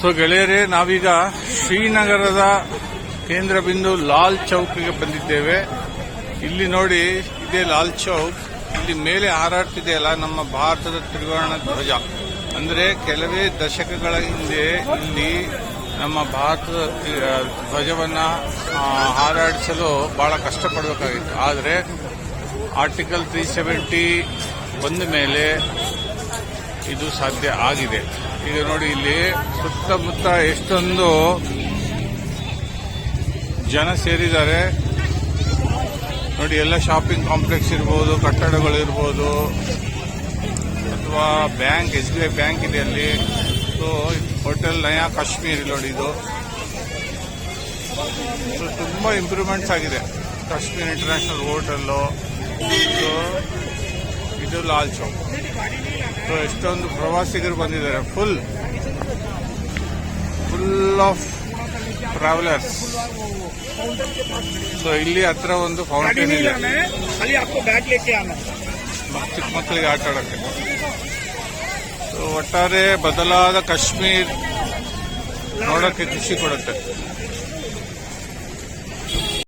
So ಗೆಳೆಯರೇ, ನಾವೀಗ ಶ್ರೀನಗರದ ಕೇಂದ್ರ ಬಿಂದು ಲಾಲ್ ಚೌಕ್ಗೆ ಬಂದಿದ್ದೇವೆ. ಇಲ್ಲಿ ನೋಡಿ, ಇದೇ ಲಾಲ್ ಚೌಕ್. ಇಲ್ಲಿ ಮೇಲೆ ಹಾರಾಡ್ತಿದೆಯಲ್ಲ, ನಮ್ಮ ಭಾರತದ ತ್ರಿವರ್ಣ ಧ್ವಜ. ಅಂದ್ರೆ ಕೆಲವೇ ದಶಕಗಳ ಹಿಂದೆ ಇಲ್ಲಿ ನಮ್ಮ ಭಾರತದ ಧ್ವಜವನ್ನ ಹಾರಾಡಿಸಲು ಬಹಳ ಕಷ್ಟಪಡಬೇಕಾಗಿತ್ತು. ಆದರೆ, ಆರ್ಟಿಕಲ್ ತ್ರೀ ಸೆವೆಂಟಿ ಬಂದ ಮೇಲೆ ಇದು ಸಾಧ್ಯ ಆಗಿದೆ. ಈಗ ನೋಡಿ ಇಲ್ಲಿ ಸುತ್ತಮುತ್ತ ಎಷ್ಟೊಂದು ಜನ ಸೇರಿದ್ದಾರೆ. ನೋಡಿ ಎಲ್ಲ ಶಾಪಿಂಗ್ ಕಾಂಪ್ಲೆಕ್ಸ್ ಇರ್ಬೋದು, ಕಟ್ಟಡಗಳು ಇರ್ಬೋದು, ಅಥವಾ bank, S B I bank ಇದೆ ಅಲ್ಲಿ. ಸೊ ಹೋಟೆಲ್ ನಯಾ ಕಾಶ್ಮೀರ್ ನೋಡಿ ಇದು. ಸೊ ತುಂಬಾ ಇಂಪ್ರೂವ್ಮೆಂಟ್ಸ್ ಆಗಿದೆ. ಕಾಶ್ಮೀರ್ ಇಂಟರ್ನ್ಯಾಷನಲ್ ಹೋಟೆಲ್ಲು ಸೊ ಇದು ಲಾಲ್ ಚೌಕ್. ಸೊ ಎಷ್ಟೊಂದು ಪ್ರವಾಸಿಗರು ಬಂದಿದ್ದಾರೆ. Full full of travellers so ಇಲ್ಲಿ ಹತ್ರ ಒಂದು ಫೌಂಟೇನ್ ಇದೆ. ಚಿಕ್ಕ ಮಕ್ಕಳಿಗೆ ಆಟ ಆಡೋಕ್ಕೆ. ಸೊ ಒಟ್ಟಾರೆ ಬದಲಾದ ಕಾಶ್ಮೀರ್ ನೋಡೋಕ್ಕೆ ಖುಷಿ ಕೊಡುತ್ತೆ.